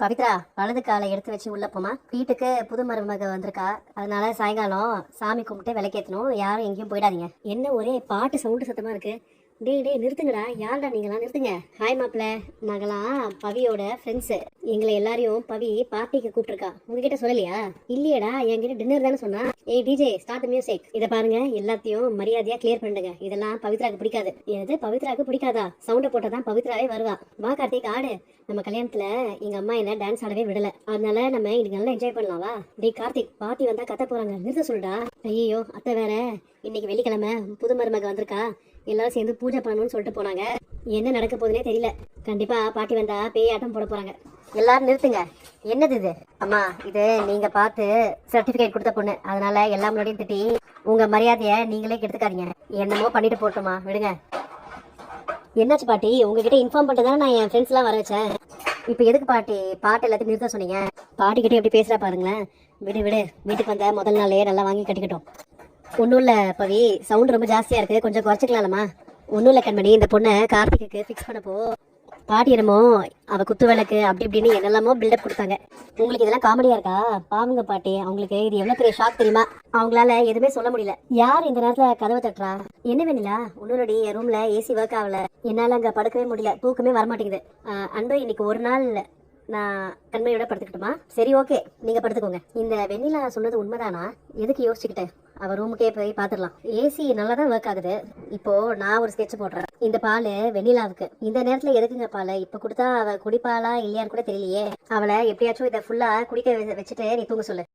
பவித்ரா வலது காலை எடுத்து வச்சு உள்ள போமா வீட்டுக்கு புது மருமக வந்திருக்கா. அதனால சாயங்காலம் சாமி கும்பிட்டு விளக்கேற்றணும் யாரும் எங்கேயும் போயிடாதீங்க. என்ன ஒரே பாட்டு சவுண்டு சத்தமா இருக்கு. டேய் டே நிறுத்துங்கடா. யாருடா நீங்களாம் நிறுத்துங்க. ஹாய் மாப்பிள்ள. நாங்களாம் பவியோட ஃப்ரெண்ட்ஸு எங்களை எல்லாரையும் பவி பார்ட்டிக்கு கூப்பிட்டுருக்கா. உங்ககிட்ட சொல்லலையா? இல்லையடா. என்கிட்ட டின்னர் தானே சொன்னா. ஏய் டிஜே ஸ்டார்ட் மியூசிக் இதை பாருங்க. எல்லாத்தையும் மரியாதையா கிளியர் பண்ணுங்க இதெல்லாம் பவித்ராக்கு பிடிக்காது. எது? பவித்ராக்கு பிடிக்காதா? சவுண்டை போட்டால் தான் பவித்ராவே வருவா. வா கார்த்திக் ஆடு. நம்ம கல்யாணத்துல எங்க அம்மா என்ன டான்ஸ் ஆடவே விடல. அதனால நம்ம இன்னைக்கு நல்லா என்ஜாய் பண்ணலாம். வா. டேய் கார்த்திக் பாட்டி வந்தா கத்த போறாங்க. நிறுத்த சொல்லுடா. ஐயோ அத்தை வேற. இன்னைக்கு வெள்ளிக்கிழமை. புது மருமக வந்திருக்கா. எல்லாரும் சேர்ந்து பூஜை பண்ணணும்னு சொல்லிட்டு போனாங்க. என்ன நடக்க போகுதுனே தெரியல. கண்டிப்பா பாட்டி வந்தா பேய் ஆட்டம் போட போறாங்க. எல்லாரும் நிறுத்துங்க. என்னது இது? அம்மா இது நீங்க பார்த்து சர்டிபிகேட் கொடுத்த பொண்ணு. அதனால எல்லா முன்னாடியும் திட்டி உங்க மரியாதையை நீங்களே கெடுத்துக்காதீங்க. என்னமோ பண்ணிட்டு போட்டோமா. விடுங்க. என்னாச்சு பாட்டி? உங்ககிட்ட இன்ஃபார்ம் பண்ணிட்டு தானே நான் என் ஃப்ரெண்ட்ஸ்லாம் வர வச்சேன். இப்போ எதுக்கு பாட்டி? பாட்டு எல்லாத்தையும் நிறுத்த சொன்னீங்க. பாட்டி எப்படி பேசுறா பாருங்களேன். விடு விடு. வீட்டுக்கு வந்த முதல் நாளே நல்லா வாங்கி கட்டிக்கிட்டோம். ஒன்றும் இல்லை பவி. சவுண்ட் ரொம்ப ஜாஸ்தியாக இருக்குது. கொஞ்சம் குறைச்சிக்கலாமா ஒன்றும் இல்லை கண்மணி இந்த பொண்ணை கார்த்திக்கு ஃபிக்ஸ் பண்ணப்போ பாட்டி என்னமோ அவள் குத்து விளக்கு அப்படி இப்படின்னு என்னெல்லாமோ பில்டப் கொடுத்தாங்க. உங்களுக்கு இதெல்லாம் காமெடியாக இருக்கா? பாவங்க பாட்டி. அவங்களுக்கு இது எவ்வளோ பெரிய ஷாக் தெரியுமா? அவங்களால எதுவுமே சொல்ல முடியல. யார் இந்த நேரத்தில் கதவை தட்டுறா? என்ன வேணிலா உன்னோடி என் ரூமில் ஏசி ஒர்க் ஆகல. என்னால் அங்கே படுக்கவே முடியல. தூக்கமே வர மாட்டேங்குது அன்பு இன்னைக்கு ஒரு நாள் நான் கண்மையோட படுத்துக்கிட்டுமா? சரி ஓகே நீங்கள் படுத்துக்கோங்க. இந்த வெண்ணிலா சொன்னது உண்மைதானா? எதுக்கு யோசிச்சுக்கிட்டேன்? அவ ரூமுக்கே போய் பாத்துடலாம் ஏசி நல்லா தான் ஒர்க் ஆகுது. இப்போ நான் ஒரு ஸ்கெட்ச் போடுறேன். இந்த பால் வெண்ணிலாவுக்கு. இந்த நேரத்துல எதுக்குங்க பால்? இப்ப கொடுத்தா அவ குடிப்பாளா இல்லையான்னு கூட தெரியலையே. அவளை எப்படியாச்சும் இதை ஃபுல்லா குடிக்க வச்சுட்டு நீ தூங்க சொல்லு.